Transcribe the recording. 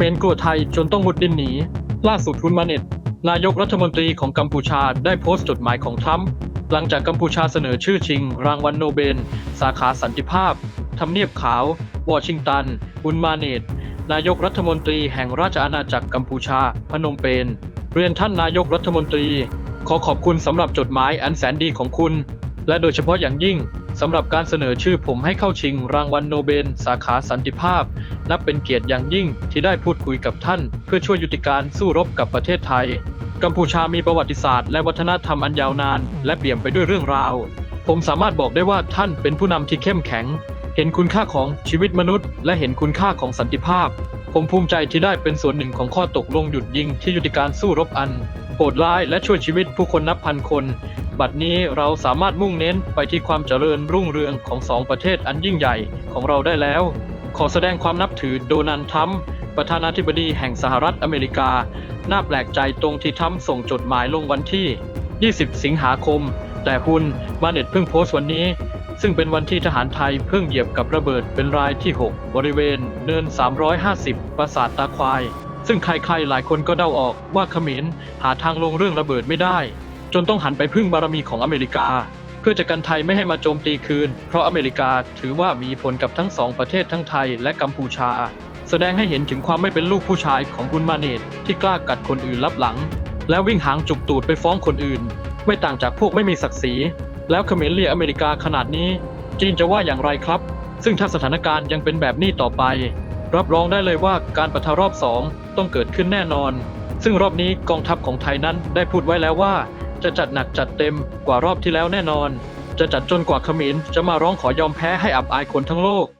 มรกลัวไทยจนต้องมุดดินหนี ล่าสุดคุณมาเน็ต นายกรัฐมนตรีของกัมพูชาได้โพสต์จดหมายของทรัมป์หลังจากกัมพูชาเสนอชื่อชิง รางวัลโนเบล สาขาสันติภาพทำเนียบขาว วอชิงตันอุนมาเนต นายกรัฐมนตรีแห่งราชอาณาจักรกัมพูชา พนมเปญเรียนท่านนายกรัฐมนตรี ขอขอบคุณสำหรับจดหมายอันแสนดีของคุณ และโดยเฉพาะอย่างยิ่งสำหรับการเสนอชื่อผมให้เข้าชิงรางวัลโนเบล สาขาสันติภาพ นับเป็นเกียรติอย่างยิ่งที่ได้พูดคุยกับท่าน เพื่อช่วยยุติการสู้รบกับประเทศไทย กัมพูชามีประวัติศาสตร์และวัฒนธรรมอันยาวนาน และเปี่ยมไปด้วยเรื่องราว ผมสามารถบอกได้ว่าท่านเป็นผู้นำที่เข้มแข็ง เห็นคุณค่าของชีวิตมนุษย์ และเห็นคุณค่าของสันติภาพ ผมภูมิใจที่ได้เป็นส่วนหนึ่งของข้อตกลงหยุดยิงที่ยุติการสู้รบอัน โหดร้ายและช่วยชีวิตผู้คนนับพันคน บัดนี้เราสามารถมุ่งเน้นไปที่ความเจริญรุ่งเรืองของสองประเทศอันยิ่งใหญ่ของเราได้แล้ว ขอแสดงความนับถือโดนัลด์ทรัมป์ประธานาธิบดีแห่งสหรัฐอเมริกา น่าแปลกใจตรงที่ทรัมป์ส่งจดหมายลงวันที่ 20 สิงหาคม แต่คุณมาเน็ตเพิ่งโพสต์วันนี้ ซึ่งเป็นวันที่ทหารไทยเพิ่งเหยียบกับระเบิดเป็นรายที่ 6 บริเวณเนิน 350 ปราสาทตาควาย ซึ่งใครๆหลายคนก็เดาออกว่าเขมรหาทางลงเรื่องระเบิดไม่ได้ จนต้องหันไปพึ่งบารมีของอเมริกา เพื่อจะกันไทยไม่ให้มาโจมตีคืน เพราะอเมริกาถือว่ามีผลกับทั้งสองประเทศทั้งไทยและกัมพูชา แสดงให้เห็นถึงความไม่เป็นลูกผู้ชายของคุณมาเนตที่กล้ากัดคนอื่นลับหลัง แล้ววิ่งหางจุกตูดไปฟ้องคนอื่น ไม่ต่างจากพวกไม่มีศักดิ์ศรีแล้วเขมรเลียอเมริกาขนาดนี้ จีนจะว่าอย่างไรครับ ซึ่งถ้าสถานการณ์ยังเป็นแบบนี้ต่อไป รับรองได้เลยว่าการปะทะรอบสองต้องเกิดขึ้นแน่นอน ซึ่งรอบนี้กองทัพของไทยนั้นได้พูดไว้แล้วว่า จะจัดหนักจัดเต็มกว่ารอบที่แล้วแน่นอน จะจัดจนกว่าเขมรจะมาร้องขอยอมแพ้ให้อับอายคนทั้งโลก